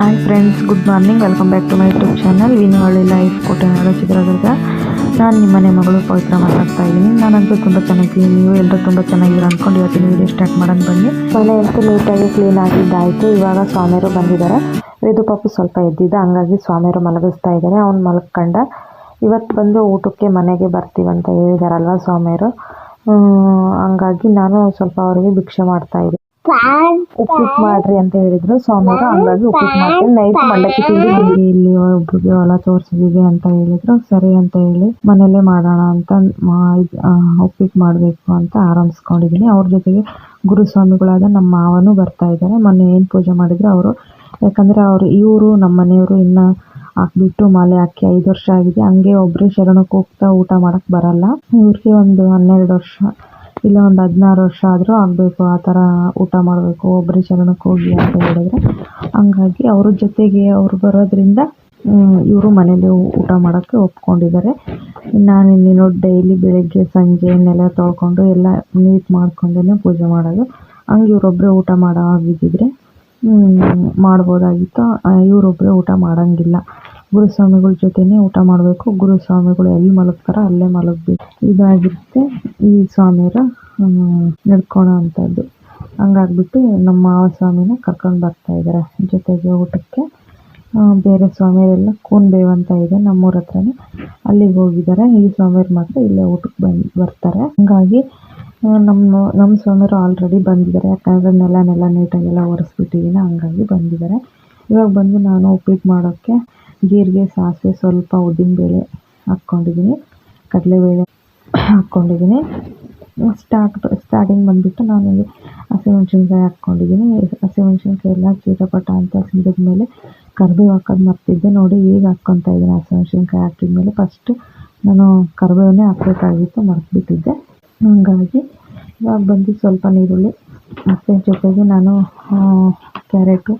Hi friends good morning welcome back to my YouTube channel Vinahalli life Kotenadu Chitradurga ನಾನು ನಿಮ್ಮನೆ ಮಗಳು ಪವಿತ್ರ ಮಾತಾಡ್ತಾ ಇದ್ದೀನಿ. ನಾನಂತೂ ತುಂಬ ಚೆನ್ನಾಗಿದ್ದೀನಿ. ನೀವು ಎಲ್ಲರೂ ತುಂಬ ಚೆನ್ನಾಗಿದ್ದೀರ ಅಂದ್ಕೊಂಡು ಇವತ್ತಿನ ವೀಡಿಯೋ ಸ್ಟಾರ್ಟ್ ಮಾಡೋಣ ಬನ್ನಿ. ಮನೆ ಅಂತೂ ನೀಟಾಗಿ ಕ್ಲೀನ್ ಆಗಿದ್ದಾಯಿತು. ಇವಾಗ ಸ್ವಾಮಿಯರು ಬಂದಿದ್ದಾರೆ. ವೇದು ಪಾಪು ಸ್ವಲ್ಪ ಎದ್ದಿದ್ದ. ಹಂಗಾಗಿ ಸ್ವಾಮಿಯರು ಮಲಗಿಸ್ತಾ ಇದ್ದಾರೆ. ಅವ್ನು ಮಲ್ಕೊಂಡ. ಇವತ್ತು ಬಂದು ಊಟಕ್ಕೆ ಮನೆಗೆ ಬರ್ತೀವಂತ ಹೇಳಿದಾರಲ್ವ ಸ್ವಾಮಿಯರು ಹಂಗಾಗಿ ನಾನು ಸ್ವಲ್ಪ ಅವರಿಗೆ ಭಿಕ್ಷೆ ಮಾಡ್ತಾ ಇದ್ದೆ ಉಪ್ಪಿಟ್ಟು ಮಾಡ್ರಿ ಅಂತ ಹೇಳಿದ್ರು. ಸ್ವಾಮಿಯವರು ಹಂಗಾಗಿ ಉಪ್ಪಿಟ್ಟು ಮಾಡ್ತೀನಿ. ನೈಟ್ ಮಂಡಕ್ಕಿ ತಿಂದಿದ್ದೀನಿ ಇಲ್ಲಿ ಒಬ್ರಿಗೆ ಹೊಲ ತೋರಿಸಿದೀವಿ ಅಂತ ಹೇಳಿದ್ರು. ಸರಿ ಅಂತ ಹೇಳಿ ಮನೇಲೆ ಮಾಡೋಣ ಅಂತ ಉಪ್ಪಿಟ್ಟು ಮಾಡಬೇಕು ಅಂತ ಆರಂಭಿಸ್ಕೊಂಡಿದ್ದೀನಿ ಅವ್ರ ಜೊತೆಗೆ ಗುರುಸ್ವಾಮಿಗಳಾದ ನಮ್ಮ ಮಾವನು ಬರ್ತಾ ಇದ್ದಾರೆ. ಮೊನ್ನೆ ಏನು ಪೂಜೆ ಮಾಡಿದ್ರು ಅವರು. ಯಾಕಂದ್ರೆ ಅವರು ಇವರು ನಮ್ಮ ಮನೆಯವರು ಇನ್ನ ಹಾಕ್ಬಿಟ್ಟು ಮಾಲೆ ಹಾಕಿ ಐದು ವರ್ಷ ಆಗಿದೆ. ಹಂಗೆ ಒಬ್ಬರೇ ಶರಣಕ್ಕೆ ಹೋಗ್ತಾ ಊಟ ಮಾಡಕ್ ಬರಲ್ಲ. ಇವ್ರಿಗೆ ಒಂದು ಹನ್ನೆರಡು ವರ್ಷ ಇಲ್ಲ ಒಂದು ಹದಿನಾರು ವರ್ಷ ಆದರೂ ಆಗಬೇಕು, ಆ ಥರ ಊಟ ಮಾಡಬೇಕು ಒಬ್ಬರೇ ಶರಣಕ್ಕೆ ಹೋಗಿ ಅಂತ ಹೇಳಿದ್ರೆ. ಹಂಗಾಗಿ ಅವ್ರ ಜೊತೆಗೆ ಅವ್ರು ಬರೋದ್ರಿಂದ ಇವರು ಮನೇಲಿ ಊಟ ಮಾಡೋಕ್ಕೆ ಒಪ್ಕೊಂಡಿದ್ದಾರೆ. ನಾನು ಇನ್ನೇನು ಡೈಲಿ ಬೆಳಗ್ಗೆ, ಸಂಜೆ ನೆಲ ತೊಳ್ಕೊಂಡು ಎಲ್ಲ ನೀಟ್ ಮಾಡ್ಕೊಂಡೇ ಪೂಜೆ ಮಾಡೋದು. ಹಂಗೆ ಇವರೊಬ್ಬರೇ ಊಟ ಮಾಡೋ ಆಗಿದ್ದಿದ್ರೆ ಮಾಡ್ಬೋದಾಗಿತ್ತು. ಇವರೊಬ್ಬರೇ ಊಟ ಮಾಡೋಂಗಿಲ್ಲ. ಗುರುಸ್ವಾಮಿಗಳ ಜೊತೆನೇ ಊಟ ಮಾಡಬೇಕು. ಗುರು ಸ್ವಾಮಿಗಳು ಎಲ್ಲಿ ಮಲಗ್ತಾರೋ ಅಲ್ಲೇ ಮಲಗಬೇಕು. ಇದಾಗಿರುತ್ತೆ ಈ ಸ್ವಾಮಿಯರ ನಡ್ಕೊಳೋ ಅಂಥದ್ದು ಹಂಗಾಗ್ಬಿಟ್ಟು ನಮ್ಮ ಮಾವ ಸ್ವಾಮಿನ ಕರ್ಕೊಂಡು ಬರ್ತಾ ಇದ್ದಾರೆ ಜೊತೆಗೆ ಊಟಕ್ಕೆ ಬೇರೆ ಸ್ವಾಮಿಯರೆಲ್ಲ ಕೂನ್ಬೇವ್ ಅಂತ ಇದೆ. ನಮ್ಮೂರ ಹತ್ರನೇ ಅಲ್ಲಿಗೆ ಹೋಗಿದ್ದಾರೆ. ಈ ಸ್ವಾಮಿಯರು ಮಾತ್ರ ಇಲ್ಲೇ ಊಟಕ್ಕೆ ಬಂದು, ಬರ್ತಾರೆ. ಹಂಗಾಗಿ ನಮ್ಮ ನಮ್ಮ ಸ್ವಾಮಿಯರು ಆಲ್ರೆಡಿ ಬಂದಿದ್ದಾರೆ. ಯಾಕಂದರೆ ನೆಲ ನೆಲ ನೀಟಾಗೆಲ್ಲ ಒರೆಸ್ಬಿಟ್ಟಿದ್ದೀನಿ ಹಂಗಾಗಿ ಬಂದಿದ್ದಾರೆ. ಇವಾಗ ಬಂದು ನಾನು ಉಪ್ಪಿಟ್ಟು ಮಾಡೋಕ್ಕೆ ಜೀರಿಗೆ, ಸಾಸಿವೆ ಸ್ವಲ್ಪ ಉದ್ದಿನಬೇಳೆ ಹಾಕ್ಕೊಂಡಿದ್ದೀನಿ. ಕಡಲೆಬೇಳೆ ಹಾಕ್ಕೊಂಡಿದ್ದೀನಿ. ಸ್ಟಾರ್ಟ್ ಸ್ಟಾರ್ಟಿಂಗ್ ಬಂದುಬಿಟ್ಟು ನಾನಿಲ್ಲಿ ಹಸಿಮೆಣ್ಸಿನ್ಕಾಯಿ ಹಾಕ್ಕೊಂಡಿದ್ದೀನಿ. ಹಸಿಮೆಣ್ಸಿನ್ಕಾಯಿ ಎಲ್ಲ ಚೀಟಪಟ ಅಂತ ಸಿಡಿದ ಮೇಲೆ ಕರಿಬೇವು ಹಾಕೋದು ಮರ್ತಿದ್ದೆ. ನೋಡಿ ಈಗ ಹಾಕ್ಕೊತಾ ಇದ್ದೀನಿ ಹಸಿಮೆಣ್ಸಿನ್ಕಾಯಿ ಹಾಕಿದ್ಮೇಲೆ ಫಸ್ಟು ನಾನು ಕರಿಬೇವನ್ನೇ ಹಾಕಬೇಕಾಗಿತ್ತು, ಮರೆತುಬಿಟ್ಟಿದ್ದೆ. ಹಾಗಾಗಿ ಇವಾಗ ಬಂದು ಸ್ವಲ್ಪ ನೀರುಳ್ಳಿ ಮತ್ತು ಜೊತೆಗೆ ನಾನು ಕ್ಯಾರೆಟು,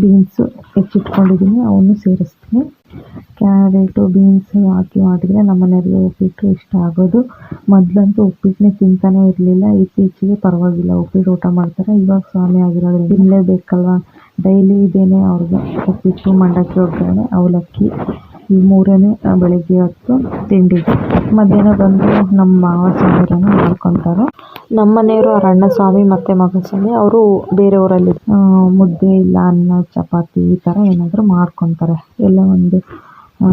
ಬೀನ್ಸು ಹೆಚ್ಚಿಟ್ಕೊಂಡಿದ್ದೀನಿ, ಅವನ್ನು ಸೇರಿಸ್ತೀನಿ. ಕ್ಯಾರೆಟು, ಬೀನ್ಸು ಹಾಕಿ ಮಾಡಿದರೆ ನಮ್ಮ ಮನೆಯವ್ರಿಗೆ ಉಪ್ಪಿಟ್ಟು ಇಷ್ಟ ಆಗೋದು. ಮೊದಲಂತೂ ಉಪ್ಪಿಟ್ಟನ್ನೇ ತಿಂತಾನೇ ಇರಲಿಲ್ಲ, ಇತ್ತೀಚೆಗೆ ಪರವಾಗಿಲ್ಲ, ಉಪ್ಪಿಟ್ಟು ಊಟ ಮಾಡ್ತಾರೆ. ಇವಾಗ ಸ್ವಾಮಿ ಆಗಿರೋದ್ರಿಂದ ತಿನ್ನಲೇಬೇಕಲ್ವ ಡೈಲಿ ಇದೇನೆ ಅವ್ರಿಗೆ ಉಪ್ಪಿಟ್ಟು, ಮಂಡಕ್ಕಿ, ಒಗ್ಗರಣೆ, ಅವಲಕ್ಕಿ, ಈ ಮೂರನೇ ಬೆಳಿಗ್ಗೆ ಹೊತ್ತು ತಿಂಡಿಗೆ. ಮಧ್ಯಾಹ್ನ ಬಂದು ನಮ್ಮ ಮಾವ ಮಾಡ್ಕೊತಾರೆ ನಮ್ಮ ಮನೆಯವರು ಅರಣ್ಯ ಸ್ವಾಮಿ ಮತ್ತೆ ಮಗನ ಸ್ವಾಮಿ ಅವರು ಬೇರೆ ಊರಲ್ಲಿ ಮುದ್ದೆ ಇಲ್ಲ, ಅನ್ನ, ಚಪಾತಿ ಈ ಥರ ಏನಾದರೂ ಮಾಡ್ಕೊತಾರೆ. ಎಲ್ಲ ಒಂದು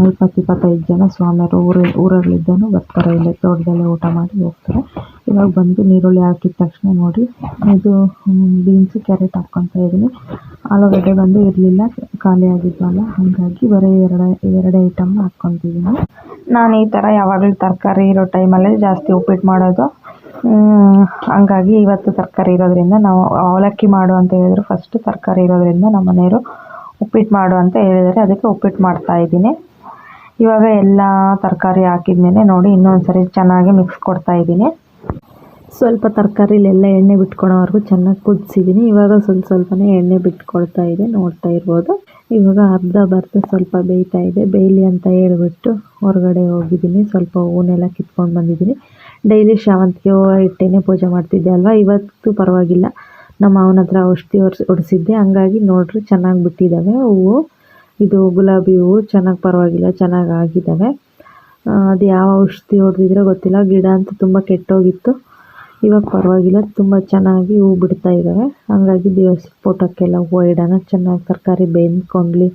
ಇಪ್ಪತ್ತು ಇಪ್ಪತ್ತೈದು ಜನ ಸ್ವಾಮಿಯವರು ಊರ, ಊರಲ್ಲಿದ್ದಾನು ಬರ್ತಾರೆ, ಇಲ್ಲೇ ತೋಟದಲ್ಲೇ ಊಟ ಮಾಡಿ ಹೋಗ್ತಾರೆ. ಇವಾಗ ಬಂದು ನೀರುಳ್ಳಿ ಹಾಕಿದ ತಕ್ಷಣ ನೋಡಿ, ಇದು ಬೀನ್ಸು, ಕ್ಯಾರೆಟ್ ಹಾಕ್ಕೊತಾ ಇದ್ದೀನಿ. ಆಲೂಗಡ್ಡೆ ಬಂದು ಇರಲಿಲ್ಲ, ಖಾಲಿ ಆಗಿದ್ವಲ್ಲ ಹಾಗಾಗಿ ಬರೀ ಎರಡು ಎರಡು ಐಟಮ್ ಹಾಕ್ಕೊತಿದ್ದೀನಿ ನಾನು ಈ ಥರ ಯಾವಾಗಲೂ ತರಕಾರಿ ಇರೋ ಟೈಮಲ್ಲೇ ಜಾಸ್ತಿ ಉಪ್ಪಿಟ್ಟು ಮಾಡೋದು. ಹಂಗಾಗಿ ಇವತ್ತು ತರಕಾರಿ ಇರೋದ್ರಿಂದ ನಾವು ಅವಲಕ್ಕಿ ಮಾಡು ಅಂತ ಹೇಳಿದ್ರು. ಫಸ್ಟ್ ತರಕಾರಿ ಇರೋದ್ರಿಂದ ನಮ್ಮ ಮನೆಯವರು ಉಪ್ಪಿಟ್ಟು ಮಾಡು ಅಂತ ಹೇಳಿದರೆ ಅದಕ್ಕೆ ಉಪ್ಪಿಟ್ಟು ಮಾಡ್ತಾ ಇದ್ದೀನಿ. ಇವಾಗ ಎಲ್ಲ ತರಕಾರಿ ಹಾಕಿದ್ಮೇಲೆ ನೋಡಿ ಇನ್ನೊಂದು ಸರಿ ಚೆನ್ನಾಗಿ ಮಿಕ್ಸ್ ಕೊಡ್ತಾ ಇದ್ದೀನಿ. ಸ್ವಲ್ಪ ತರಕಾರಿಲೆಲ್ಲ ಎಣ್ಣೆ ಬಿಟ್ಕೊಳೋವರೆಗೂ ಚೆನ್ನಾಗಿ ಕುದಿಸಿದ್ದೀನಿ. ಇವಾಗ ಸ್ವಲ್ಪ ಸ್ವಲ್ಪನೇ ಎಣ್ಣೆ ಬಿಟ್ಕೊಳ್ತಾ ಇದೆ, ನೋಡ್ತಾ ಇರ್ಬೋದು. ಇವಾಗ ಅರ್ಧ ಬರ್ದು ಸ್ವಲ್ಪ ಬೇಯ್ತಾ ಇದೆ. ಬೇಯಲಿ ಅಂತ ಹೇಳ್ಬಿಟ್ಟು ಹೊರಗಡೆ ಹೋಗಿದ್ದೀನಿ. ಸ್ವಲ್ಪ ಹೂನೆಲ್ಲ ಕಿತ್ಕೊಂಡು ಬಂದಿದ್ದೀನಿ. ಡೈಲಿ ಶಾವಂತಿಗೆ ಇಟ್ಟೇನೆ ಪೂಜೆ ಮಾಡ್ತಿದ್ದೆ ಅಲ್ವಾ? ಇವತ್ತು ಪರವಾಗಿಲ್ಲ. ನಮ್ಮ ಮಾವನ ಹತ್ರ ಔಷಧಿ ಹೊಡ್ಸಿ, ಹೊಡಿಸಿದ್ದೆ. ಹಂಗಾಗಿ ನೋಡ್ರಿ ಚೆನ್ನಾಗಿ ಬಿಟ್ಟಿದ್ದಾವೆ ಹೂವು. ಇದು ಗುಲಾಬಿ ಹೂವು. ಚೆನ್ನಾಗಿ ಪರವಾಗಿಲ್ಲ, ಚೆನ್ನಾಗಿ ಆಗಿದ್ದಾವೆ. ಅದು ಯಾವ ಔಷಧಿ ಹೊಡೆದಿದ್ರೆ ಗೊತ್ತಿಲ್ಲ. ಗಿಡ ಅಂತೂ ತುಂಬ ಕೆಟ್ಟೋಗಿತ್ತು. ಇವಾಗ ಪರವಾಗಿಲ್ಲ. ತುಂಬ ಚೆನ್ನಾಗಿ ಹೂ ಬಿಡ್ತಾ ಇದ್ದಾವೆ. ಹಂಗಾಗಿ ದಿವಸ ಫೋಟೋಕ್ಕೆಲ್ಲ ಹೂವು ಇಡೋಣ. ಚೆನ್ನಾಗಿ ತರಕಾರಿ ಬೆಂದ್ಕೊಂಡ್ಲಿ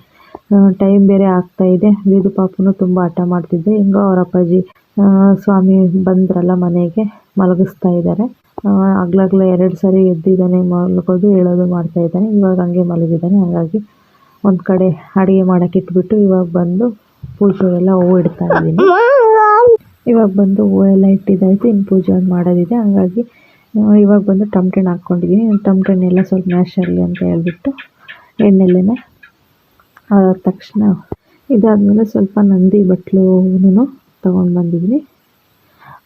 ಟೈಮ್ ಬೇರೆ ಆಗ್ತಾ ಇದೆ. ವೀದು ಪಾಪುನು ತುಂಬ ಹಠ ಮಾಡ್ತಿದ್ದೆ. ಹೆಂಗೋ ಅವ್ರ ಅಪ್ಪಾಜಿ ಸ್ವಾಮಿ ಬಂದ್ರಲ್ಲ ಮನೆಗೆ, ಮಲಗಿಸ್ತಾ ಇದ್ದಾರೆ ಆಗ್ಲಾಗ್ಲ ಎರಡು ಸರಿ ಎದ್ದಿದ್ದಾನೆ, ಮಲಗೋದು, ಹೇಳೋದು ಮಾಡ್ತಾ ಇದ್ದಾನೆ. ಇವಾಗ ಹಂಗೆ ಮಲಗಿದ್ದಾನೆ. ಹಾಗಾಗಿ ಒಂದು ಕಡೆ ಅಡುಗೆ ಮಾಡೋಕೆ ಇಟ್ಬಿಟ್ಟು ಇವಾಗ ಬಂದು ಪೂಜೆ ಎಲ್ಲ ಹೂವು ಇಡ್ತಾ ಇದ್ದೀನಿ. ಇವಾಗ ಬಂದು ಹೂವು ಎಲ್ಲ ಇಟ್ಟಿದ್ದಾಯ್ತು ಇನ್ನು ಪೂಜೆ ಒಂದು ಮಾಡೋದಿದೆ. ಹಂಗಾಗಿ ಇವಾಗ ಬಂದು ಟಮ್ಟೆಣ್ಣು ಹಾಕ್ಕೊಂಡಿದ್ದೀನಿ. ಎಲ್ಲ ಸ್ವಲ್ಪ ಮ್ಯಾಶ್ ಆಗಲಿ ಅಂತ ಹೇಳ್ಬಿಟ್ಟು ಎಣ್ಣೆಲೆನೆ ಅದಾದ ತಕ್ಷಣ ಇದಾದಮೇಲೆ ಸ್ವಲ್ಪ ನಂದಿ ಬಟ್ಲು ಹೂವನ್ನು ತೊಗೊಂಡು ಬಂದಿದ್ದೀನಿ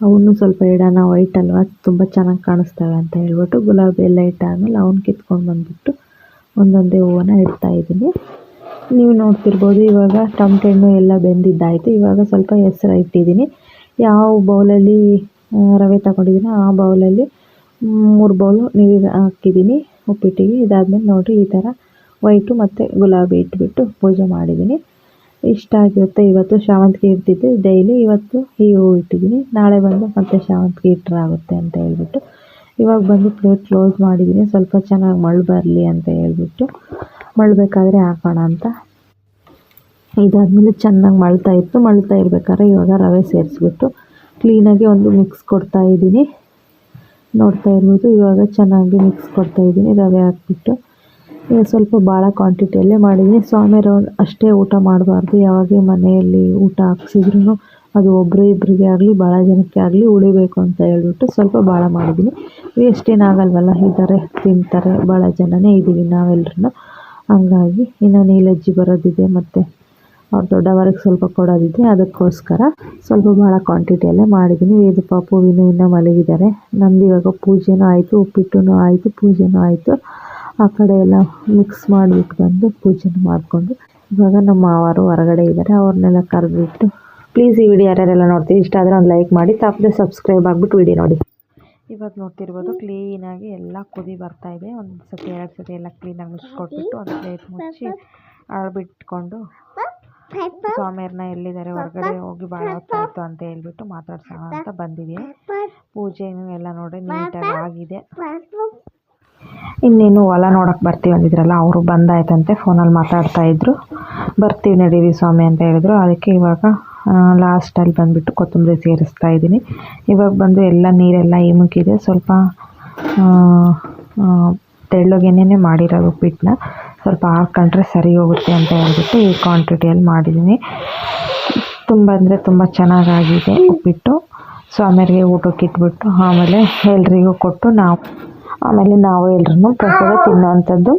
ಅವನು ಸ್ವಲ್ಪ ಇಡೋಣ ವೈಟ್ ಅಲ್ವಾ, ತುಂಬ ಚೆನ್ನಾಗಿ ಕಾಣಿಸ್ತವೆ ಅಂತ ಹೇಳ್ಬಿಟ್ಟು ಗುಲಾಬಿ ಎಲ್ಲ ಇಟ್ಟಾದಮೇಲೆ ಅವ್ನು ಕಿತ್ಕೊಂಡು ಬಂದುಬಿಟ್ಟು ಒಂದೊಂದೇ ಹೂವನ್ನು ಇಡ್ತಾ ಇದ್ದೀನಿ. ನೀವು ನೋಡ್ತಿರ್ಬೋದು ಇವಾಗ ಟಮ್ಟೆ ಹಣ್ಣು ಎಲ್ಲ ಬೆಂದಿದ್ದಾಯಿತು. ಇವಾಗ ಸ್ವಲ್ಪ ಹೆಸರು ಇಟ್ಟಿದ್ದೀನಿ. ಯಾವ ಬೌಲಲ್ಲಿ ರವೆ ತಗೊಂಡಿದ್ದೀನೋ ಆ ಬೌಲಲ್ಲಿ, ಮೂರು ಬೌಲು ನೀರು ಹಾಕಿದ್ದೀನಿ ಉಪ್ಪಿಟ್ಟಿಗೆ. ಇದಾದಮೇಲೆ ನೋಡಿರಿ ಈ ಥರ ವೈಟು ಮತ್ತು ಗುಲಾಬಿ ಇಟ್ಬಿಟ್ಟು ಪೂಜೆ ಮಾಡಿದ್ದೀನಿ. ಇಷ್ಟ ಆಗಿರುತ್ತೆ. ಇವತ್ತು ಶಾವಂತಿಗೆ ಇರ್ತಿದ್ದೆ ಡೈಲಿ. ಇವತ್ತು ಈ ಹೂವು ಇಟ್ಟಿದ್ದೀನಿ. ನಾಳೆ ಬಂದು ಮತ್ತೆ ಶಾವಂತಿಗೆ ಇಟ್ಟರಾಗುತ್ತೆ ಅಂತ ಹೇಳ್ಬಿಟ್ಟು. ಇವಾಗ ಬಂದು ಪ್ಲೇಟ್ ಕ್ಲೋಸ್ ಮಾಡಿದ್ದೀನಿ. ಸ್ವಲ್ಪ ಚೆನ್ನಾಗಿ ಮಳೆ ಬರಲಿ ಅಂತ ಹೇಳ್ಬಿಟ್ಟು. ಮಳ್ಬೇಕಾದ್ರೆ ಹಾಕೋಣ ಅಂತ. ಇದಾದಮೇಲೆ ಚೆನ್ನಾಗಿ ಮಳ್ತಾ ಇತ್ತು. ಮಳ್ತಾ ಇರಬೇಕಾದ್ರೆ ಇವಾಗ ರವೆ ಸೇರಿಸ್ಬಿಟ್ಟು ಕ್ಲೀನಾಗಿ ಒಂದು ಮಿಕ್ಸ್ ಕೊಡ್ತಾ ಇದ್ದೀನಿ. ನೋಡ್ತಾ ಇರ್ಬೋದು. ಇವಾಗ ಚೆನ್ನಾಗಿ ಮಿಕ್ಸ್ ಕೊಡ್ತಾ ಇದ್ದೀನಿ. ರವೆ ಹಾಕ್ಬಿಟ್ಟು. ಸ್ವಲ್ಪ ಭಾಳ ಕ್ವಾಂಟಿಟಿಯಲ್ಲೇ ಮಾಡಿದ್ದೀನಿ ಸ್ವಾಮಿಯರು ಅಷ್ಟೇ ಊಟ ಮಾಡಬಾರ್ದು. ಯಾವಾಗಲೇ ಮನೆಯಲ್ಲಿ ಊಟ ಹಾಕ್ಸಿದ್ರು ಅದು ಒಬ್ಬರು ಇಬ್ಬರಿಗೆ ಆಗಲಿ ಭಾಳ ಜನಕ್ಕೆ ಆಗಲಿ ಉಳಿಬೇಕು ಅಂತ ಹೇಳ್ಬಿಟ್ಟು ಸ್ವಲ್ಪ ಭಾಳ ಮಾಡಿದ್ದೀನಿ ವೇಸ್ಟ್ ಏನಾಗಲ್ವಲ್ಲ ಇದ್ದಾರೆ ತಿಂತಾರೆ ಭಾಳ ಜನನೇ ಇದ್ದೀವಿ ನಾವೆಲ್ಲರೂ ಹಂಗಾಗಿ ಇನ್ನು ನೀಲಜ್ಜಿ ಬರೋದಿದೆ ಮತ್ತು ಅವ್ರು ದೊಡ್ಡವರಿಗೆ ಸ್ವಲ್ಪ ಕೊಡೋದಿದೆ. ಅದಕ್ಕೋಸ್ಕರ ಸ್ವಲ್ಪ ಭಾಳ ಕ್ವಾಂಟಿಟಿಯಲ್ಲೇ ಮಾಡಿದ್ದೀನಿ ವೇದ ಪಾಪು ವಿನು ಇನ್ನೂ ಮಲಗಿದ್ದಾರೆ. ನಮ್ದು ಇವಾಗ ಪೂಜೆನೂ ಆಯಿತು ಉಪ್ಪಿಟ್ಟು ಆಯಿತು, ಪೂಜೆನೂ ಆಯಿತು. ಆ ಕಡೆ ಎಲ್ಲ ಮಿಕ್ಸ್ ಮಾಡಿಬಿಟ್ಟು ಬಂದು ಪೂಜೆನ ಮಾಡಿಕೊಂಡು ಇವಾಗ ನಮ್ಮ ಮಾವರು ಹೊರಗಡೆ ಇದ್ದಾರೆ ಅವ್ರನ್ನೆಲ್ಲ ಕರೆದಿಟ್ಟು ಪ್ಲೀಸ್ ಈ ವಿಡಿಯೋ ಯಾರ್ಯಾರೆಲ್ಲ ನೋಡ್ತೀವಿ ಇಷ್ಟ ಆದರೆ ಒಂದು ಲೈಕ್ ಮಾಡಿ, ತಪ್ಪದೆ ಸಬ್ಸ್ಕ್ರೈಬ್ ಆಗಿಬಿಟ್ಟು ವಿಡಿಯೋ ನೋಡಿ. ಇವಾಗ ನೋಡ್ತಿರ್ಬೋದು ಕ್ಲೀನಾಗಿ ಎಲ್ಲ ಕುದಿ ಬರ್ತಾ ಇದೆ, ಒಂದು ಸತಿ, ಎರಡು ಸತಿ ಎಲ್ಲ ಕ್ಲೀನಾಗಿ ಒಂದು ಪ್ಲೇಟ್ ಮುಚ್ಚಿ ಅಳ್ಬಿಟ್ಕೊಂಡು ಸ್ವಾಮಿಯರನ್ನ ಎಲ್ಲಿದ್ದಾರೆ, ಹೊರಗಡೆ ಹೋಗಿ ಭಾಳ ಹೊತ್ತಾಯ್ತು ಅಂತ ಹೇಳ್ಬಿಟ್ಟು ಮಾತಾಡ್ಸೋಣ ಅಂತ ಬಂದಿದೆ ಪೂಜೆನೂ ಎಲ್ಲ ನೋಡಿ ನೀಟಾಗಿ ಆಗಿದೆ. ಇನ್ನೇನು ಹೊಲ ನೋಡೋಕೆ ಬರ್ತೀವಿ ಅಂದಿದ್ರಲ್ಲ, ಅವರು ಬಂದಾಯ್ತಂತೆ ಫೋನಲ್ಲಿ ಮಾತಾಡ್ತಾ ಇದ್ದರು ಬರ್ತೀವಿ ನಡೀವಿ ಸ್ವಾಮಿ ಅಂತ ಹೇಳಿದ್ರು. ಅದಕ್ಕೆ ಇವಾಗ ಲಾಸ್ಟಲ್ಲಿ ಬಂದುಬಿಟ್ಟು ಕೊತ್ತಂಬರಿ ಸೇರಿಸ್ತಾ ಇದ್ದೀನಿ. ಇವಾಗ ಬಂದು ಎಲ್ಲ ನೀರೆಲ್ಲ ಇಮುಕಿದೆ ಸ್ವಲ್ಪ ತೆಳ್ಳಗೆನೇ ಮಾಡಿರೋದು ಉಪ್ಪಿಟ್ಟನ್ನ ಸ್ವಲ್ಪ ಹಾಕ್ಕೊಂಡ್ರೆ ಸರಿ ಹೋಗುತ್ತೆ ಅಂತ ಹೇಳ್ಬಿಟ್ಟು ಈ ಕ್ವಾಂಟಿಟಿಯಲ್ಲಿ ಮಾಡಿದ್ದೀನಿ. ತುಂಬ ಅಂದರೆ ತುಂಬ ಚೆನ್ನಾಗಾಗಿದೆ ಉಪ್ಪಿಟ್ಟು. ಸ್ವಾಮಿಯರಿಗೆ ಊಟಕ್ಕೆ ಇಟ್ಬಿಟ್ಟು ಆಮೇಲೆ ಎಲ್ರಿಗೂ ಕೊಟ್ಟು ನಾವು ಆಮೇಲೆ ನಾವು ಎಲ್ರೂ ಪ್ರಸಾದ ತಿನ್ನೋವಂಥದ್ದು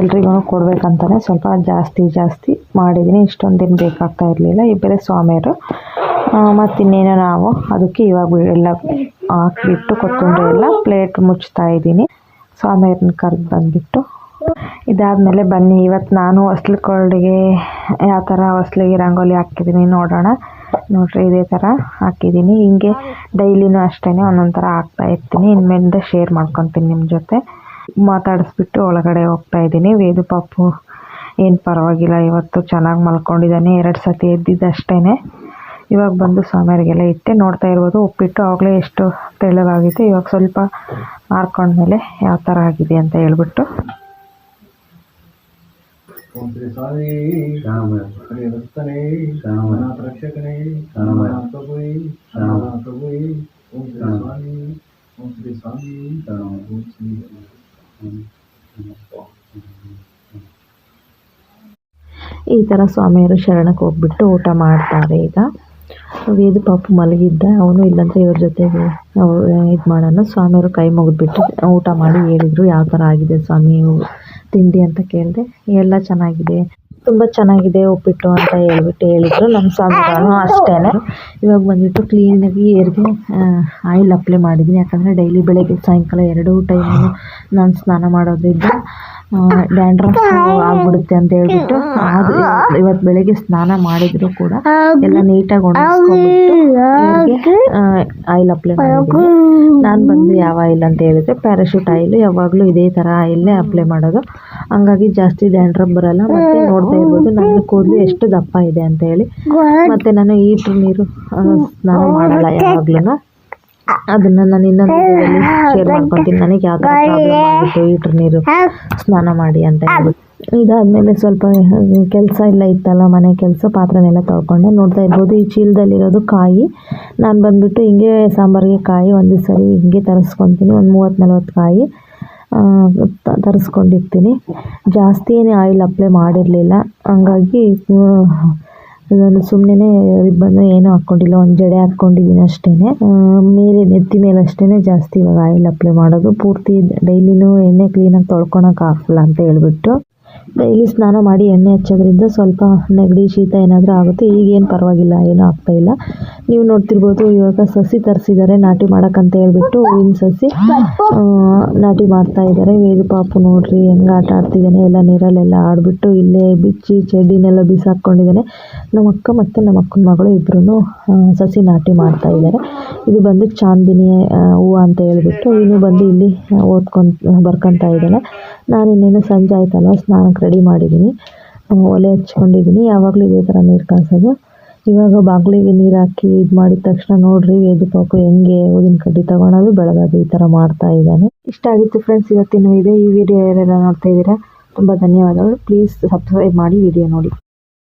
ಎಲ್ರಿಗೂ ಕೊಡಬೇಕಂತಲೇ ಸ್ವಲ್ಪ ಜಾಸ್ತಿ ಜಾಸ್ತಿ ಮಾಡಿದ್ದೀನಿ. ಇಷ್ಟೊಂದು ದಿನ ಬೇಕಾಗ್ತಾ ಇರಲಿಲ್ಲ. ಇಬ್ಬರೇ ಸ್ವಾಮಿಯರು ಮತ್ತು ಇನ್ನೇನೋ ನಾವು ಅದಕ್ಕೆ ಇವಾಗ ಎಲ್ಲ ಹಾಕಿಬಿಟ್ಟು ಕೊತ್ತಂಬರಿ ಎಲ್ಲ ಪ್ಲೇಟ್ ಮುಚ್ತಾ ಇದ್ದೀನಿ. ಸ್ವಾಮಿಯರನ್ನ ಕರೆದು ಬಂದುಬಿಟ್ಟು. ಇದಾದಮೇಲೆ ಬನ್ನಿ ಇವತ್ತು ನಾನು ಹೊಸ್ಲು ಯಾವ ಥರ ಹೊಸ್ಲಿಗೆ ರಂಗೋಲಿ ಹಾಕಿದ್ದೀನಿ. ನೋಡೋಣ. ನೋಡ್ರಿ, ಇದೇ ಥರ ಹಾಕಿದ್ದೀನಿ. ಹಿಂಗೆ ಡೈಲಿನೂ ಅಷ್ಟೇ ಒಂದೊಂದು ಥರ ಹಾಕ್ತಾ ಇರ್ತೀನಿ. ಇನ್ಮೇಲಿಂದ ಶೇರ್ ಮಾಡ್ಕೊತೀನಿ ನಿಮ್ಮ ಜೊತೆ. ಮಾತಾಡಿಸ್ಬಿಟ್ಟು ಒಳಗಡೆ ಹೋಗ್ತಾ ಇದ್ದೀನಿ. ವೇದು ಪಾಪು ಏನು ಪರವಾಗಿಲ್ಲ, ಇವತ್ತು ಚೆನ್ನಾಗಿ ಮಲ್ಕೊಂಡಿದ್ದಾನೆ. ಎರಡು ಸತಿ ಎದ್ದಿದ್ದಷ್ಟೇ ಇವಾಗ ಬಂದು ಸ್ವಾಮಿಯರಿಗೆಲ್ಲ ಇಟ್ಟೆ. ನೋಡ್ತಾ ಇರ್ಬೋದು, ಉಪ್ಪಿಟ್ಟು ಆವಾಗಲೇ ಎಷ್ಟು ತೆಳ್ಳಗಾಗಿತ್ತು. ಇವಾಗ ಸ್ವಲ್ಪ ಹಾರ್ಕೊಂಡ್ಮೇಲೆ ಯಾವ ಥರ ಆಗಿದೆ ಅಂತ ಹೇಳ್ಬಿಟ್ಟು. ಈ ಥರ ಸ್ವಾಮಿಯರು ಶರಣಕ್ಕೆ ಹೋಗ್ಬಿಟ್ಟು ಊಟ ಮಾಡ್ತಾರೆ ಈಗ. ವೇದು ಪಾಪು ಮಲಗಿದ್ದ ಅವನು ಇಲ್ಲಂತ ಇವ್ರ ಜೊತೆಗೆ ಇದು ಮಾಡೋಣ. ಸ್ವಾಮಿಯವರು ಕೈ ಮುಗಿದ್ಬಿಟ್ಟು ಊಟ ಮಾಡಿ ಹೇಳಿದ್ರು ಯಾವ ಥರ ಆಗಿದೆ ಸ್ವಾಮಿ ತಿಂಡಿ ಅಂತ ಕೇಳಿದೆ ಎಲ್ಲ ಚೆನ್ನಾಗಿದೆ, ತುಂಬ ಚೆನ್ನಾಗಿದೆ ಉಪ್ಪಿಟ್ಟು ಅಂತ ಹೇಳ್ಬಿಟ್ಟು ಹೇಳಿದ್ರು. ನಮ್ಮ ಸ್ವಾಮಿಗಳು ಅಷ್ಟೇ ಇವಾಗ ಬಂದ್ಬಿಟ್ಟು ಕ್ಲೀನಾಗಿ ಏರ್ಗೆ ಆಯಿಲ್ ಅಪ್ಲೈ ಮಾಡಿದ್ದೀನಿ ಯಾಕಂದರೆ ಡೈಲಿ ಬೆಳಗ್ಗೆ ಸಾಯಂಕಾಲ ಎರಡೂ ಟೈಮು ನಾನು ಸ್ನಾನ ಮಾಡೋದ್ರಿಂದ ಡ್ಯಾಂಡ್ರಫ್ ಆಗ್ಬಿಡುತ್ತೆ ಅಂತ ಹೇಳ್ಬಿಟ್ಟು ಇವತ್ ಇವತ್ತು ಬೆಳಗ್ಗೆ ಸ್ನಾನ ಮಾಡಿದ್ರು ಕೂಡ ಎಲ್ಲ ನೀಟಾಗಿ ಒಣಗಿಸ್ಕೊಂಡ್ಬಿಟ್ಟು ಆಯಿಲ್ ಅಪ್ಲೈ ಮಾಡಿದ್ದೀನಿ. ನಾನು ಬಂದು ಯಾವ ಆಯಿಲ್ ಅಂತ ಹೇಳಿದ್ರೆ ಪ್ಯಾರಾಶೂಟ್ ಆಯಿಲ್ ಯಾವಾಗಲೂ ಇದೇ ಥರ ಆಯಿಲ್ನೇ ಅಪ್ಲೈ ಮಾಡೋದು. ಹಂಗಾಗಿ ಜಾಸ್ತಿ ಡ್ಯಾಂಡ್ರಫ್ ಬರಲ್ಲ. ಮತ್ತೆ ನೋಡ್ತಾ ಇರ್ಬೋದು ನನ್ನ ಕೂದಲು ಎಷ್ಟು ದಪ್ಪ ಇದೆ ಅಂತ ಹೇಳಿ. ಮತ್ತು ನಾನು ಈಟ್ರ್ ನೀರು ಸ್ನಾನ ಮಾಡಲ್ಲ ಯಾವಾಗ್ಲೂ ಅದನ್ನ ನಾನು ಇನ್ನೊಂದು ಶೇರ್ ಮಾಡ್ಕೊತೀನಿ. ನನಗೆ ಯಾವ ಥರ ಪ್ರಾಬ್ಲಮ್ ಆಗಿತ್ತು ಹೀಟ್ರ್ ನೀರು ಸ್ನಾನ ಮಾಡಿ ಅಂತ ಹೇಳ್ಬಿಟ್ಟು. ಇದಾದಮೇಲೆ ಸ್ವಲ್ಪ ಕೆಲಸ ಎಲ್ಲ ಇತ್ತಲ್ಲ ಮನೆ ಕೆಲಸ ಪಾತ್ರೆನೆಲ್ಲ ತೊಳ್ಕೊಂಡೆ ನೋಡ್ತಾ ಇರ್ಬೋದು. ಈ ಚೀಲದಲ್ಲಿರೋದು ಕಾಯಿ. ನಾನು ಬಂದುಬಿಟ್ಟು ಹಿಂಗೆ ಸಾಂಬಾರಿಗೆ ಕಾಯಿ ಒಂದು ಸರಿ ಹಿಂಗೆ ತರಿಸ್ಕೊತೀನಿ. ಒಂದು ಮೂವತ್ತು ನಲ್ವತ್ತು ಕಾಯಿ ತರಿಸ್ಕೊಂಡಿರ್ತೀನಿ. ಜಾಸ್ತಿ ಏನು ಆಯಿಲ್ ಅಪ್ಲೈ ಮಾಡಿರಲಿಲ್ಲ. ಹಂಗಾಗಿ ನಾನು ಸುಮ್ಮನೆ ರಿಬ್ಬನ್ ಏನು ಹಾಕೊಂಡಿಲ್ಲ ಒಂದ್ ಜಡೆ ಹಾಕ್ಕೊಂಡಿದ್ದೀನಿ ಅಷ್ಟೇನೆ. ಮೇಲೆ, ನೆತ್ತಿ ಮೇಲೆ ಅಷ್ಟೇ ಜಾಸ್ತಿ ಇವಾಗ ಆಯಿಲ್ ಅಪ್ಲೈ ಮಾಡೋದು. ಪೂರ್ತಿ ಡೈಲಿನೂ ಎಣ್ಣೆ ಕ್ಲೀನಾಗಿ ತೊಳ್ಕೊಳಕ್ಕೆ ಆಗಲ್ಲ ಅಂತ ಹೇಳ್ಬಿಟ್ಟು. ಡೈಲಿ ಸ್ನಾನ ಮಾಡಿ ಎಣ್ಣೆ ಹಚ್ಚೋದ್ರಿಂದ ಸ್ವಲ್ಪ ನೆಗಡಿ, ಶೀತ ಏನಾದರೂ ಆಗುತ್ತೆ. ಈಗೇನು ಪರವಾಗಿಲ್ಲ, ಏನೂ ಆಗ್ತಾ ಇಲ್ಲ. ನೀವು ನೋಡ್ತಿರ್ಬೋದು, ಇವಾಗ ಸಸಿ ತರಿಸಿದ್ದಾರೆ, ನಾಟಿ ಮಾಡೋಕ್ಕಂತ ಹೇಳ್ಬಿಟ್ಟು ಹೂವಿನ ಸಸಿ. ನಾಟಿ ಮಾಡ್ತಾ ಇದ್ದಾರೆ. ವೇದು ಪಾಪು ನೋಡ್ರಿ, ಹೆಂಗೆ ಆಟ ಆಡ್ತಿದ್ದಾನೆ. ಎಲ್ಲ ನೀರಲ್ಲೆಲ್ಲ ಆಡಿಬಿಟ್ಟು ಇಲ್ಲೇ ಬಿಚ್ಚಿ ಚೆಡಿನೆಲ್ಲ ಬಿಸಾಕ್ಕೊಂಡಿದ್ದಾನೆ. ನಮ್ಮ ಅಕ್ಕ ಮತ್ತು ನಮ್ಮ ಅಕ್ಕನ ಮಗಳು ಇಬ್ಬರೂ ಸಸಿ ನಾಟಿ ಮಾಡ್ತಾ ಇದ್ದಾರೆ. ಇದು ಬಂದು ಚಾಂದಿನಿ ಹೂವು ಅಂತ ಹೇಳ್ಬಿಟ್ಟು, ಇನ್ನೂ ಬಂದು ಇಲ್ಲಿ ಓದ್ಕೊಂತ ಬರ್ಕೊತಾ ಇದ್ದಾನೆ ನಾನು ಇನ್ನೇನು ಸಂಜೆ ಆಯ್ತಲ್ಲ ಸ್ನಾನಕ್ಕೆ ರೆಡಿ ಮಾಡಿದ್ದೀನಿ. ಒಲೆ ಹಚ್ಕೊಂಡಿದ್ದೀನಿ. ಯಾವಾಗಲೂ ಇದೇ ಥರ ನೀರು ಕಾಯಿಸೋದು. ಇವಾಗ ಬಾಗಿಲಿಗೆ ನೀರು ಹಾಕಿ ಇದು ಮಾಡಿದ ತಕ್ಷಣ ನೋಡ್ರಿ ವೇದು ಪಾಪು ಹೆಂಗೆ ಊದಿನ ಕಡ್ಡಿ ತಗೊಳೋದು ಬೆಳಗೋದು ಈ ಥರ ಮಾಡ್ತಾ ಇದ್ದಾನೆ. ಇಷ್ಟ ಆಗಿತ್ತು ಫ್ರೆಂಡ್ಸ್ ಇವತ್ತಿನ ವಿಡಿಯೋ ಈ ವಿಡಿಯೋ ಯಾರೆಲ್ಲ ನೋಡ್ತಾ ಇದ್ದೀರಾ, ತುಂಬ ಧನ್ಯವಾದಗಳು. ಪ್ಲೀಸ್ ಸಬ್ಸ್ಕ್ರೈಬ್ ಮಾಡಿ ವಿಡಿಯೋ ನೋಡಿ.